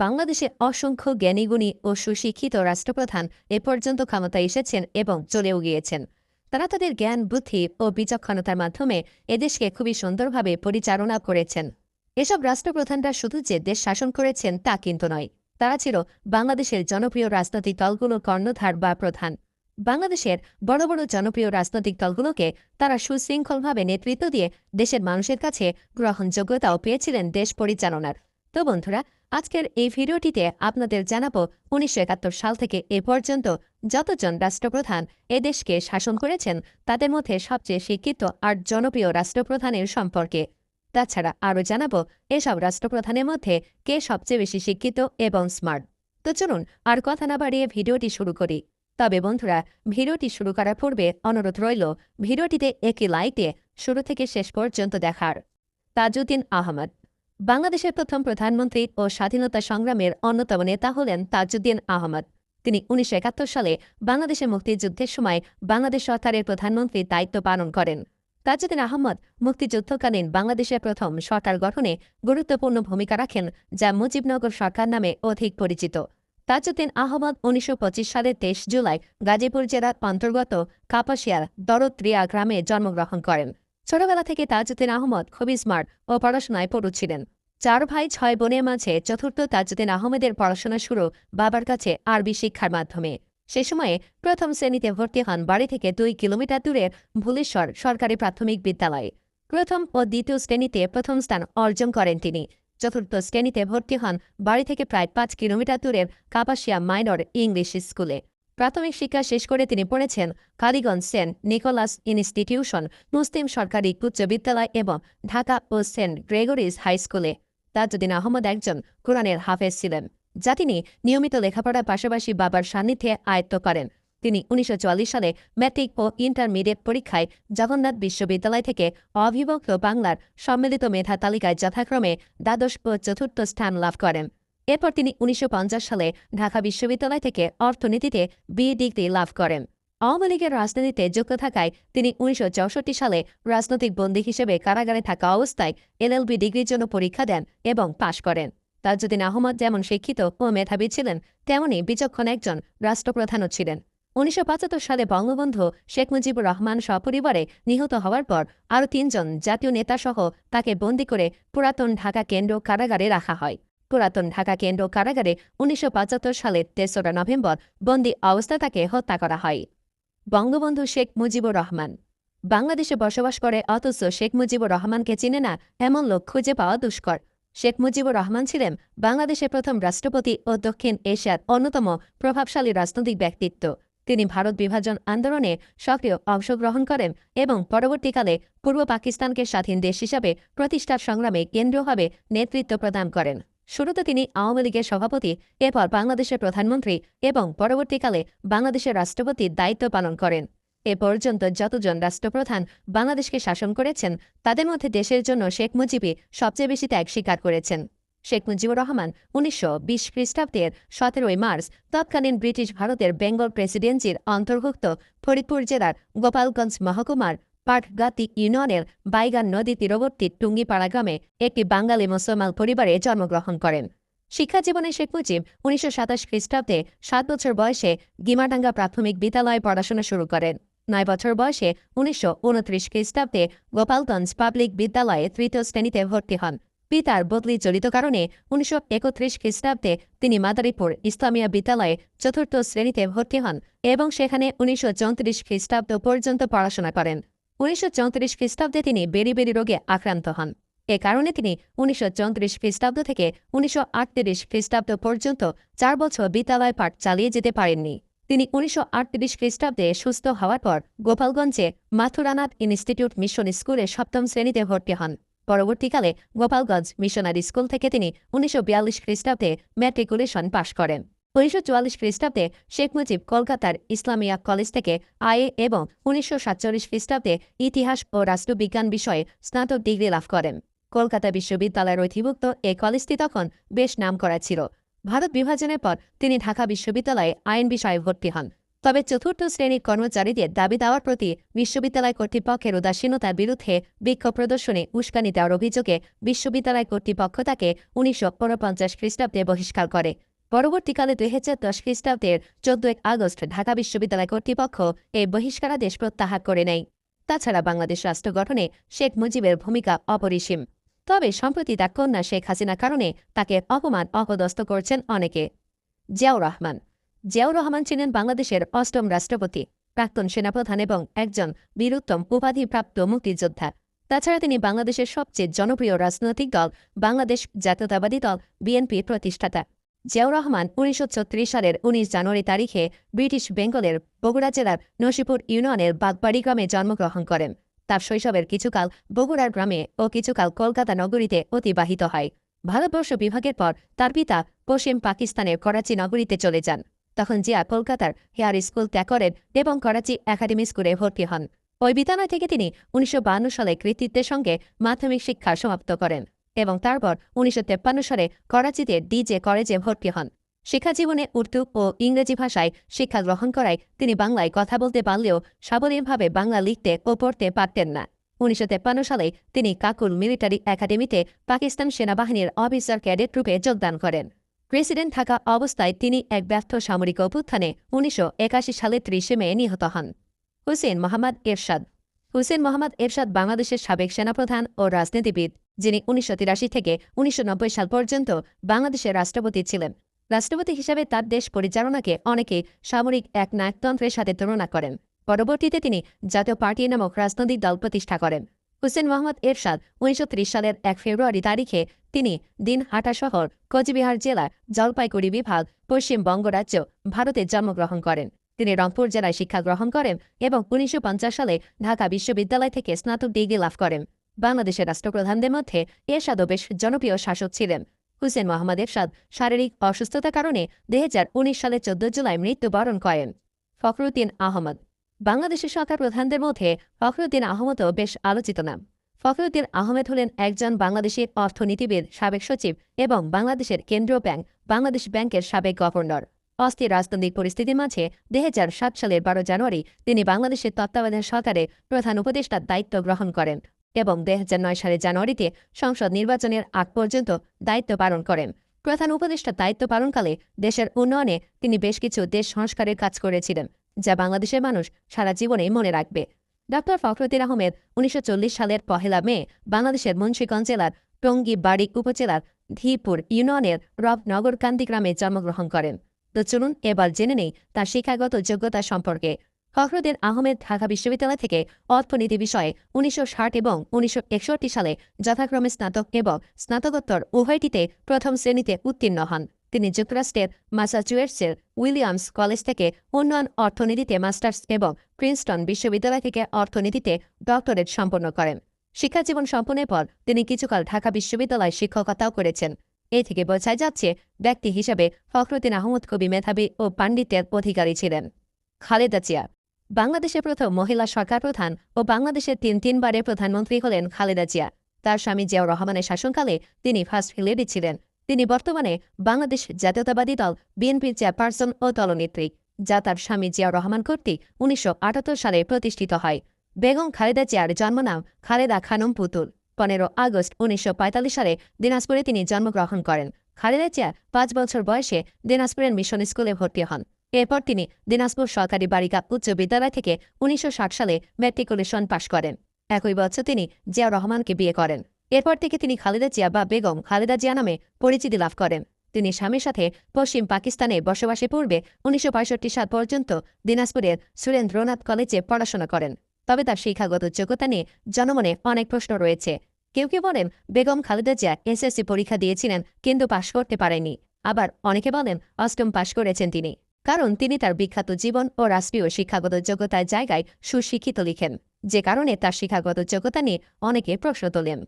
বাংলাদেশে অসংখ্য জ্ঞানীগুণী ও সুশিক্ষিত রাষ্ট্রপ্রধান এ পর্যন্ত ক্ষমতায় এসেছেন এবং চলেও গিয়েছেন। তারা তাদের জ্ঞান, বুদ্ধি ও বিচক্ষণতার মাধ্যমে এদেশকে খুবই সুন্দরভাবে পরিচালনা করেছেন। এসব রাষ্ট্রপ্রধানরা শুধু যে দেশ শাসন করেছেন তা কিন্তু নয়, তারা ছিল বাংলাদেশের জনপ্রিয় রাজনৈতিক দলগুলো কর্ণধার বা প্রধান। বাংলাদেশের বড় বড় জনপ্রিয় রাজনৈতিক দলগুলোকে তারা সুশৃঙ্খলভাবে নেতৃত্ব দিয়ে দেশের মানুষের কাছে গ্রহণযোগ্যতাও পেয়েছিলেন দেশ পরিচালনার। তো বন্ধুরা আজকের এই ভিডিওটিতে আপনাদের জানাব উনিশশো একাত্তর সাল থেকে এ পর্যন্ত যতজন রাষ্ট্রপ্রধান এ দেশকে শাসন করেছেন, তাদের মধ্যে সবচেয়ে শিক্ষিত আর জনপ্রিয় রাষ্ট্রপ্রধানের সম্পর্কে। তাছাড়া আরও জানাব এসব রাষ্ট্রপ্রধানের মধ্যে কে সবচেয়ে বেশি শিক্ষিত এবং স্মার্ট। তো চলুন আর কথা না বাড়িয়ে ভিডিওটি শুরু করি। তবে বন্ধুরা, ভিডিওটি শুরু করার পূর্বে অনুরোধ রইল ভিডিওটিতে একই দিয়ে শুরু থেকে শেষ পর্যন্ত দেখার। তাজউদ্দিন আহমদ বাংলাদেশের প্রথম প্রধানমন্ত্রী ও স্বাধীনতা সংগ্রামের অন্যতম নেতা হলেন তাজউদ্দিন আহমদ। তিনি উনিশশো একাত্তর সালে বাংলাদেশের মুক্তিযুদ্ধের সময় বাংলাদেশ সরকারের প্রধানমন্ত্রীর দায়িত্ব পালন করেন। তাজউদ্দিন আহমদ মুক্তিযুদ্ধকালীন বাংলাদেশের প্রথম সরকার গঠনে গুরুত্বপূর্ণ ভূমিকা রাখেন, যা মুজিবনগর সরকার নামে অধিক পরিচিত। তাজউদ্দিন আহমদ উনিশশো পঁচিশ সালের তেইশ জুলাই গাজীপুর জেলার অন্তর্গত কাপাসিয়ার দরত্রিয়া গ্রামে জন্মগ্রহণ করেন। ছোটবেলা থেকে তাজউদ্দিন আহমদ খুবই স্মার্ট ও পড়াশোনায় পড়ু ছিলেন। চার ভাই, ছয় বোনের মাঝে চতুর্থ তাজউদ্দিন আহমেদের পড়াশোনা শুরু বাবার কাছে আরবি শিক্ষার মাধ্যমে। সে সময়ে প্রথম শ্রেণীতে ভর্তি হন বাড়ি থেকে দুই কিলোমিটার দূরের ভুলেশ্বর সরকারি প্রাথমিক বিদ্যালয়ে। প্রথম ও দ্বিতীয় শ্রেণীতে প্রথম স্থান অর্জন করেন তিনি। চতুর্থ শ্রেণীতে ভর্তি হন বাড়ি থেকে প্রায় পাঁচ কিলোমিটার দূরের কাপাসিয়া মাইনর ইংলিশ স্কুলে। প্রাথমিক শিক্ষা শেষ করে তিনি পড়েছেন কালীগঞ্জ সেন্ট নিকোলাস ইনস্টিটিউশন, মুসলিম সরকারি উচ্চ বিদ্যালয় এবং ঢাকা ও সেন্ট গ্রেগরিজ হাই স্কুলে। তাজউদ্দিন আহমদ একজন কোরআনের হাফেজ ছিলেন, যা তিনি নিয়মিত লেখাপড়ার পাশাপাশি বাবার সান্নিধ্যে আয়ত্ত করেন। তিনি উনিশশো চুয়াল্লিশ সালে ম্যাট্রিক ও ইন্টারমিডিয়েট পরীক্ষায় জগন্নাথ বিশ্ববিদ্যালয় থেকে অবিভক্ত বাংলার সম্মিলিত মেধা তালিকায় যথাক্রমে দ্বাদশ ও চতুর্থ স্থান লাভ করেন। এরপর তিনি উনিশশো পঞ্চাশ সালে ঢাকা বিশ্ববিদ্যালয় থেকে অর্থনীতিতে বিএ ডিগ্রি লাভ করেন। আওয়ামী লীগের রাজনীতিতে যুক্ত থাকায় তিনি উনিশশো চৌষট্টি সালে রাজনৈতিক বন্দী হিসেবে কারাগারে থাকা অবস্থায় এলএলবি ডিগ্রির জন্য পরীক্ষা দেন এবং পাশ করেন। তাজউদ্দিন আহমদ যেমন শিক্ষিত ও মেধাবী ছিলেন, তেমনি বিচক্ষণ একজন রাষ্ট্রপ্রধানও ছিলেন। উনিশশো পঁচাত্তর সালে বঙ্গবন্ধু শেখ মুজিবুর রহমান সপরিবারে নিহত হওয়ার পর আরও তিনজন জাতীয় নেতাসহ তাকে বন্দী করে পুরাতন ঢাকা কেন্দ্র কারাগারে রাখা হয়। পুরাতন ঢাকা কেন্দ্র কারাগারে উনিশশো পঁচাত্তর সালের তেসরা নভেম্বর বন্দি অবস্থা তাকে হত্যা করা হয়। বঙ্গবন্ধু শেখ মুজিবুর রহমান। বাংলাদেশে বসবাস করে অথচ শেখ মুজিবুর রহমানকে চিনে না এমন লোক খুঁজে পাওয়া দুষ্কর। শেখ মুজিবুর রহমান ছিলেন বাংলাদেশের প্রথম রাষ্ট্রপতি ও দক্ষিণ এশিয়ার অন্যতম প্রভাবশালী রাজনৈতিক ব্যক্তিত্ব। তিনি ভারত বিভাজন আন্দোলনে সক্রিয় অংশগ্রহণ করেন এবং পরবর্তীকালে পূর্ব পাকিস্তানকে স্বাধীন দেশ হিসাবে প্রতিষ্ঠার সংগ্রামে কেন্দ্রীয়ভাবে নেতৃত্ব প্রদান করেন। শুরুতে তিনি আওয়ামী লীগের সভাপতি, এরপর বাংলাদেশের প্রধানমন্ত্রী এবং পরবর্তীকালে বাংলাদেশের রাষ্ট্রপতির দায়িত্ব পালন করেন। এ পর্যন্ত যতজন রাষ্ট্রপ্রধান বাংলাদেশকে শাসন করেছেন, তাদের মধ্যে দেশের জন্য শেখ মুজিবই সবচেয়ে বেশি ত্যাগ স্বীকার করেছেন। শেখ মুজিবুর রহমান উনিশশো বিশ খ্রিস্টাব্দের সতেরোই মার্চ তৎকালীন ব্রিটিশ ভারতের বেঙ্গল প্রেসিডেন্সির অন্তর্ভুক্ত ফরিদপুর জেলার গোপালগঞ্জ মহকুমার পাটগাতি ইউনিয়নের বাইগান নদী তীরবর্তী টুঙ্গিপাড়া গ্রামে একটি বাঙালি মুসলমান পরিবারে জন্মগ্রহণ করেন। শিক্ষা জীবনে শেখ মুজিব উনিশশো সাতাশ খ্রিস্টাব্দে সাত বছর বয়সে গিমাডাঙ্গা প্রাথমিক বিদ্যালয়ে পড়াশোনা শুরু করেন। নয় বছর বয়সে উনিশশো উনত্রিশ খ্রিস্টাব্দে গোপালগঞ্জ পাবলিক বিদ্যালয়ে তৃতীয় শ্রেণীতে ভর্তি হন। পিতার বদলি জড়িত কারণে উনিশশো একত্রিশ খ্রিস্টাব্দে তিনি মাদারীপুর ইসলামিয়া বিদ্যালয়ে চতুর্থ শ্রেণীতে ভর্তি হন এবং সেখানে উনিশশো চৌত্রিশ খ্রিস্টাব্দ পর্যন্ত পড়াশোনা করেন। উনিশশো চৌত্রিশ খ্রিস্টাব্দে তিনি বেরিবেরি রোগে আক্রান্ত হন। এ কারণে তিনি উনিশশো চৌত্রিশ খ্রিস্টাব্দ থেকে উনিশশো আটত্রিশ খ্রিস্টাব্দ পর্যন্ত চার বছর বিদ্যালয় পাঠ চালিয়ে যেতে পারেননি। তিনি উনিশশো আটত্রিশ খ্রিস্টাব্দে সুস্থ হওয়ার পর গোপালগঞ্জে মাথুরানাথ ইনস্টিটিউট মিশন স্কুলে সপ্তম শ্রেণীতে ভর্তি হন। পরবর্তীকালে গোপালগঞ্জ মিশনারি স্কুল থেকে তিনি উনিশশো বিয়াল্লিশ খ্রিস্টাব্দে ম্যাট্রিকুলেশন পাশ করেন। উনিশশো চুয়াল্লিশ খ্রিস্টাব্দে শেখ মুজিব কলকাতার ইসলামিয়া কলেজ থেকে আইএ এবং উনিশশো সাতচল্লিশ খ্রিস্টাব্দে ইতিহাস ও রাষ্ট্রবিজ্ঞান বিষয়ে স্নাতক ডিগ্রি লাভ করেন। কলকাতা বিশ্ববিদ্যালয়ের অধিভুক্ত এ কলেজটি তখন বেশ নাম করা ছিল। ভারত বিভাজনের পর তিনি ঢাকা বিশ্ববিদ্যালয়ে আইন বিষয়ে ভর্তি হন। তবে চতুর্থ শ্রেণির কর্মচারীদের দাবি দেওয়ার প্রতি বিশ্ববিদ্যালয় কর্তৃপক্ষের উদাসীনতার বিরুদ্ধে বিক্ষোভ প্রদর্শনে উস্কানি দেওয়ার অভিযোগে বিশ্ববিদ্যালয় কর্তৃপক্ষ তাকে উনিশশো ঊনপঞ্চাশ খ্রিস্টাব্দে বহিষ্কার করে। পরবর্তীকালে দুই হাজার দশ খ্রিস্টাব্দের চোদ্দ এক আগস্ট ঢাকা বিশ্ববিদ্যালয় কর্তৃপক্ষ এই বহিষ্কারাদেশ প্রত্যাহার করে নেয়। তাছাড়া বাংলাদেশ রাষ্ট্র গঠনে শেখ মুজিবের ভূমিকা অপরিসীম। তবে সম্প্রতি তার কন্যা শেখ হাসিনা কারণে তাকে অপমান অপদস্থ করছেন অনেকে। জিয়াউর রহমান। জিয়াউর রহমান ছিলেন বাংলাদেশের অষ্টম রাষ্ট্রপতি, প্রাক্তন সেনাপ্রধান এবং একজন বীরুত্তম উপাধিপ্রাপ্ত মুক্তিযোদ্ধা। তাছাড়া তিনি বাংলাদেশের সবচেয়ে জনপ্রিয় রাজনৈতিক দল বাংলাদেশ জাতীয়তাবাদী দল বিএনপির প্রতিষ্ঠাতা। জিয়াউর রহমান উনিশশো ছত্রিশ সালের উনিশ জানুয়ারি তারিখে ব্রিটিশ বেঙ্গলের বগুড়া জেলার নসিপুর ইউনিয়নের বাগবাড়ি গ্রামে জন্মগ্রহণ করেন। তার শৈশবের কিছুকাল বগুড়ার গ্রামে ও কিছুকাল কলকাতা নগরীতে অতিবাহিত হয়। ভারতবর্ষ বিভাগের পর তার পিতা পশ্চিম পাকিস্তানের করাচি নগরীতে চলে যান। তখন জিয়া কলকাতার হেয়ার স্কুল ত্যাগ করেন এবং করাচি একাডেমি স্কুলে ভর্তি হন। ওই বিদ্যালয় থেকে তিনি উনিশশো সালে কৃতিত্বের সঙ্গে মাধ্যমিক শিক্ষা সমাপ্ত করেন। এবং তারপর উনিশশো সালে করাচিতে ডিজে কলেজে ভর্তি হন। শিক্ষাজীবনে উর্দু ও ইংরেজি ভাষায় শিক্ষা গ্রহণ করায় তিনি বাংলায় কথা বলতে পারলেও সাবলীলভাবে বাংলা লিখতে ও পড়তে পারতেন না। উনিশশো সালে তিনি কাকুল মিলিটারি একাডেমিতে পাকিস্তান সেনাবাহিনীর অফিসার ক্যাডেট রূপে যোগদান করেন। প্রেসিডেন্ট থাকা অবস্থায় তিনি এক ব্যর্থ সামরিক অভ্যুত্থানে উনিশশো একাশি সালে ত্রিশে মে নিহত হন। হুসেন মোহাম্মদ এরশাদ হুসেন মোহাম্মদ এরশাদ বাংলাদেশের সাবেক সেনাপ্রধান ও রাজনীতিবিদ, যিনি উনিশশো তিরাশি থেকে উনিশশো নব্বই সাল পর্যন্ত বাংলাদেশের রাষ্ট্রপতি ছিলেন। রাষ্ট্রপতি হিসাবে তার দেশ পরিচালনাকে অনেকে সামরিক এক নায়কতন্ত্রের সাথে তুলনা করেন। পরবর্তীতে তিনি জাতীয় পার্টি নামক রাজনৈতিক দল প্রতিষ্ঠা করেন। হুসেন মোহাম্মদ এরশাদ উনিশশো ত্রিশ সালের এক ফেব্রুয়ারি তারিখে তিনি দিনহাটা শহর কোচবিহার জেলার জলপাইগুড়ি বিভাগ পশ্চিমবঙ্গ রাজ্য ভারতে জন্মগ্রহণ করেন। তিনি রংপুর জেলায় শিক্ষা গ্রহণ করেন এবং উনিশশো পঞ্চাশ সালে ঢাকা বিশ্ববিদ্যালয় থেকে স্নাতক ডিগ্রি লাভ করেন। বাংলাদেশের রাষ্ট্রপ্রধানদের মধ্যে এরশাদও বেশ জনপ্রিয় শাসক ছিলেন। হুসেন মোহাম্মদ এরশাদ শারীরিক অসুস্থতার কারণে দুই সালে চোদ্দ জুলাই মৃত্যুবরণ করেন। ফখরুদ্দিন আহমদ। বাংলাদেশের সরকার প্রধানদের মধ্যে ফখরুদ্দিন আহমদও বেশ আলোচিত নাম। ফখরুদ্দিন আহমেদ হলেন একজন বাংলাদেশের অর্থনীতিবিদ, সাবেক সচিব এবং বাংলাদেশের কেন্দ্রীয় ব্যাংক, বাংলাদেশ ব্যাংকের সাবেক গভর্নর। অস্থির রাজনৈতিক পরিস্থিতির মাঝে দুই হাজার সাত সালের বারো জানুয়ারি তিনি বাংলাদেশের তত্ত্বাবধান সরকারের প্রধান উপদেষ্টার দায়িত্ব গ্রহণ করেন এবং দু হাজার নয় সালের জানুয়ারিতে সংসদ নির্বাচনের আগ পর্যন্ত দায়িত্ব পালন করেন। প্রধান উপদেষ্টার দায়িত্ব পালনকালে দেশের উন্নয়নে তিনি বেশ কিছু দেশ সংস্কারের কাজ করেছিলেন, যা বাংলাদেশের মানুষ সারা জীবনেই মনে রাখবে। ড. ফখরুদ্দিন আহমেদ উনিশশো চল্লিশ সালের পহেলা মে বাংলাদেশের মুন্সীগঞ্জ জেলার টঙ্গী বাড়ি উপজেলার ধীপুর ইউনিয়নের রবনগরকান্দি গ্রামে জন্মগ্রহণ করেন। তো চলুন এবার জেনে নেই তার শিক্ষাগত যোগ্যতা সম্পর্কে। ফখরুদ্দিন আহমেদ ঢাকা বিশ্ববিদ্যালয় থেকে অর্থনীতি বিষয়ে উনিশশো ষাট এবং উনিশশো একষট্টি সালে যথাক্রমে স্নাতক এবং স্নাতকোত্তর উভয়টিতে প্রথম শ্রেণীতে উত্তীর্ণ হন। তিনি যুক্তরাষ্ট্রের মাসাচুয়েটসের উইলিয়ামস কলেজ থেকে উন্নয়ন অর্থনীতিতে মাস্টার্স এবং প্রিন্সটন বিশ্ববিদ্যালয় থেকে অর্থনীতিতে ডক্টরেট সম্পন্ন করেন। শিক্ষাজীবন সম্পন্নের পর তিনি কিছুকাল ঢাকা বিশ্ববিদ্যালয়ে শিক্ষকতাও করেছেন। এ থেকে বোঝাই যাচ্ছে ব্যক্তি হিসেবে ফখরুদ্দিন আহমদ কবি মেধাবী ও পাণ্ডিত্যের অধিকারী ছিলেন। খালেদা জিয়া বাংলাদেশের প্রথম মহিলা সরকার প্রধান ও বাংলাদেশের তিন তিনবারের প্রধানমন্ত্রী হলেন খালেদা জিয়া। তার স্বামী জিয়াউর রহমানের শাসনকালে তিনি ফার্স্ট লেডি ছিলেন। তিনি বর্তমানে বাংলাদেশ জাতীয়তাবাদী দল বিএনপির চেয়ারপারসন ও দলনেত্রী, যা তার স্বামী জিয়াউর রহমান কর্তৃক উনিশশো আটাত্তর সালে প্রতিষ্ঠিত হয়। বেগম খালেদা জিয়ার জন্মনাম খালেদা খানম পুতুল। পনেরো আগস্ট উনিশশো পঁয়তাল্লিশ সালে দিনাজপুরে তিনি জন্মগ্রহণ করেন। খালেদা জিয়া পাঁচ বছর বয়সে দিনাজপুরের মিশন স্কুলে ভর্তি হন। এরপর তিনি দিনাজপুর সরকারি বালিকা উচ্চ বিদ্যালয় থেকে উনিশশো ষাট সালে ম্যাট্রিকুলেশন পাশ করেন। একই বছর তিনি জিয়া রহমানকে বিয়ে করেন। এরপর থেকে তিনি খালেদা জিয়া বা বেগম খালেদা জিয়া নামে পরিচিতি লাভ করেন। তিনি স্বামীর সাথে পশ্চিম পাকিস্তানে বসবাসে পূর্বে উনিশশো পঁয়ষট্টি সাল পর্যন্ত দিনাজপুরের সুরেন্দ্রনাথ কলেজে পড়াশোনা করেন। তবে তার শিক্ষাগত যোগ্যতা নিয়ে জনমনে অনেক প্রশ্ন রয়েছে। কেউ কেউ বলেন, বেগম খালেদা জিয়া এসএসসি পরীক্ষা দিয়েছিলেন, কিন্তু পাশ করতে পারেনি আবার অনেকে বলেন, অষ্টম পাশ করেছেন তিনি। কারণ তিনি তার বিখ্যাত জীবন ও রাষ্ট্রীয় শিক্ষাগত যোগ্যতার জায়গায় সুশিক্ষিত লিখেন, যে কারণে তার শিক্ষাগত যোগ্যতা নিয়ে অনেকে প্রশ্ন তোলেন।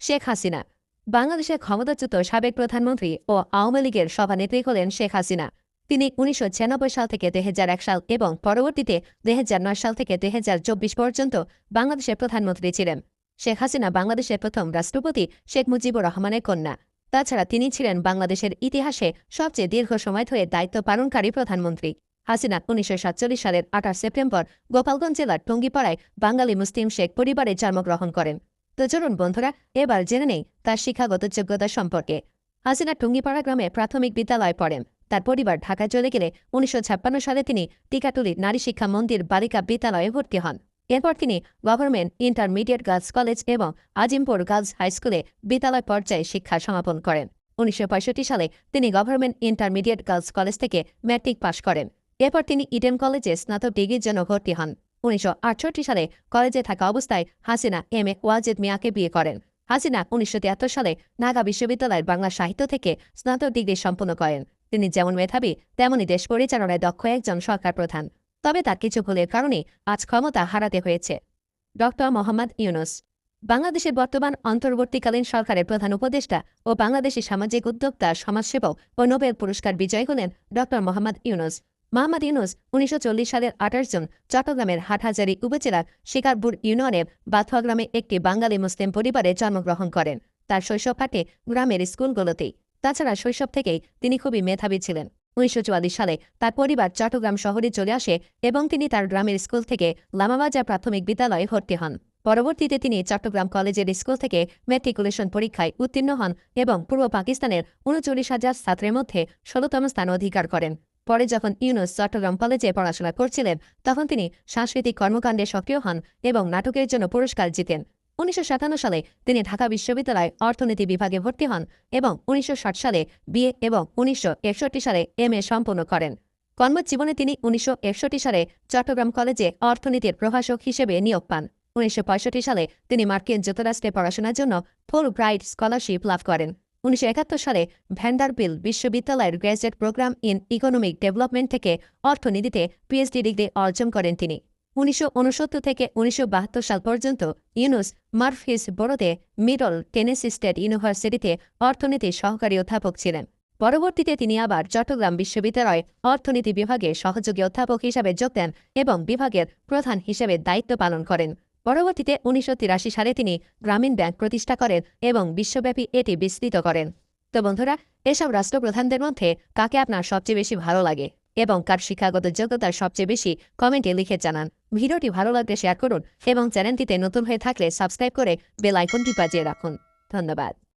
শেখ হাসিনা। বাংলাদেশের ক্ষমতাচ্যুত সাবেক প্রধানমন্ত্রী ও আওয়ামী লীগের সভানেত্রী হলেন শেখ হাসিনা। তিনি উনিশশো ছিয়ানব্বই সাল থেকে দুই হাজার এক সাল এবং পরবর্তীতে দুই হাজার নয় সাল থেকে দুই হাজার চব্বিশ পর্যন্ত বাংলাদেশের প্রধানমন্ত্রী ছিলেন। শেখ হাসিনা বাংলাদেশের প্রথম রাষ্ট্রপতি, শেখ মুজিবুর রহমানের কন্যা। তাছাড়া তিনি ছিলেন বাংলাদেশের ইতিহাসে সবচেয়ে দীর্ঘ সময় ধরে দায়িত্ব পালনকারী প্রধানমন্ত্রী। হাসিনা উনিশশো সাতচল্লিশ সালের আঠাশ সেপ্টেম্বর গোপালগঞ্জ জেলার টঙ্গিপাড়ায় বাঙালি মুসলিম শেখ পরিবারে জন্মগ্রহণ করেন। তো চলুন বন্ধুরা, এবার জেনে নেই তার শিক্ষাগত যোগ্যতা সম্পর্কে। হাসিনা টুঙ্গিপাড়া গ্রামে প্রাথমিক বিদ্যালয়ে পড়েন। তার পরিবার ঢাকায় চলে গেলে উনিশশো ছাপ্পান্ন সালে তিনি টিকাটুলির নারী শিক্ষা মন্দির বালিকা বিদ্যালয়ে ভর্তি হন। এরপর তিনি গভর্নমেন্ট ইন্টারমিডিয়েট গার্লস কলেজ এবং আজিমপুর গার্লস হাই স্কুলে বিদ্যালয় পর্যায়ে শিক্ষা সমাপন করেন। উনিশশো পঁয়ষট্টি সালে তিনি গভর্নমেন্ট ইন্টারমিডিয়েট গার্লস কলেজ থেকে ম্যাট্রিক পাশ করেন। এরপর তিনি ইডেন কলেজে স্নাতক ডিগ্রির জন্য ভর্তি হন। উনিশশো আটষট্টি সালে কলেজে থাকা অবস্থায় হাসিনা এম এ ওয়াজেদ মিয়াকে বিয়ে করেন। হাসিনা উনিশশো তিয়াত্তর সালে নাগা বিশ্ববিদ্যালয়ের বাংলা সাহিত্য থেকে স্নাতক ডিগ্রি সম্পন্ন করেন। তিনি যেমন মেধাবী, তেমনই দেশ পরিচালনায় দক্ষ একজন সরকার প্রধান। তবে তার কিছু ভুলের কারণে আজ ক্ষমতা হারাতে হয়েছে। ড. মোহাম্মদ ইউনুস বাংলাদেশের বর্তমান অন্তর্বর্তীকালীন সরকারের প্রধান উপদেষ্টা ও বাংলাদেশি সামাজিক উদ্যোক্তা, সমাজসেবক ও নোবেল পুরস্কার বিজয়ী হলেন ড. মোহাম্মদ ইউনুস। মোহাম্মদ ইউনুস উনিশশো চল্লিশ সালের আঠাশ জন চট্টগ্রামের হাটহাজারী উপজেলার শিকারপুর ইউনিয়নের বাথুয়া গ্রামে একটি বাঙালি মুসলিম পরিবারে জন্মগ্রহণ করেন। তার শৈশব কাটে গ্রামের স্কুলগুলোতেই। তাছাড়া শৈশব থেকেই তিনি খুবই মেধাবী ছিলেন। উনিশশো চুয়াল্লিশ সালে তার পরিবার চট্টগ্রাম শহরে চলে আসে এবং তিনি তার গ্রামের স্কুল থেকে লামাবাজা প্রাথমিক বিদ্যালয়ে ভর্তি হন। পরবর্তীতে তিনি চট্টগ্রাম কলেজের স্কুল থেকে ম্যাট্রিকুলেশন পরীক্ষায় উত্তীর্ণ হন এবং পূর্ব পাকিস্তানের উনচল্লিশ হাজার ছাত্রের মধ্যে ষোলতম স্থান অধিকার করেন। পরে যখন ইউনুস চট্টগ্রাম কলেজে পড়াশোনা করছিলেন, তখন তিনি সাংস্কৃতিক কর্মকাণ্ডে সক্রিয় হন এবং নাটকের জন্য পুরস্কার জিতেন। উনিশশো সাতান্ন সালে তিনি ঢাকা বিশ্ববিদ্যালয়ে অর্থনীতি বিভাগে ভর্তি হন এবং উনিশশো ষাট সালে বিএ এবং উনিশশো একষট্টি সালে এম সম্পন্ন করেন। কর্মজীবনে তিনি উনিশশো একষট্টি সালে চট্টগ্রাম কলেজে অর্থনীতির প্রভাষক হিসেবে নিয়োগ পান। উনিশশো পঁয়ষট্টি সালে তিনি মার্কিন যুক্তরাষ্ট্রে পড়াশোনার জন্য ফুল ব্রাইট স্কলারশিপ লাভ করেন। উনিশশো একাত্তর সালে ভ্যান্ডারবিল বিশ্ববিদ্যালয়ের graduate program in economic development থেকে অর্থনীতিতে পিএইচডি ডিগ্রি অর্জন করেন তিনি। উনিশশো ঊনসত্তর থেকে উনিশশো বাহাত্তর সাল পর্যন্ত ইউনুস মার্ফিস বড়োতে মিডল টেনেসি স্টেট ইউনিভার্সিটিতে অর্থনীতির সহকারী অধ্যাপক ছিলেন। পরবর্তীতে তিনি আবার চট্টগ্রাম বিশ্ববিদ্যালয়ে অর্থনীতি বিভাগে সহযোগী অধ্যাপক হিসাবে যোগ দেন এবং বিভাগের প্রধান হিসেবে দায়িত্ব পালন করেন। পরবর্তীতে উনিশশো তিরাশি সালে তিনি গ্রামীণ ব্যাংক প্রতিষ্ঠা করেন এবং বিশ্বব্যাপী এটি বিস্তৃত করেন। তো বন্ধুরা, এসব রাষ্ট্রপ্রধানদের মধ্যে কাকে আপনার সবচেয়ে বেশি ভালো লাগে? এবং কার শিক্ষাগত যোগ্যতার সবচেয়ে বেশি কমেন্টে লিখে জানান। ভিডিওটি ভালো লাগলে শেয়ার করুন এবং চ্যানেলটিতে নতুন হয়ে থাকলে সাবস্ক্রাইব করে বেল আইকনটি বাজিয়ে রাখুন। ধন্যবাদ।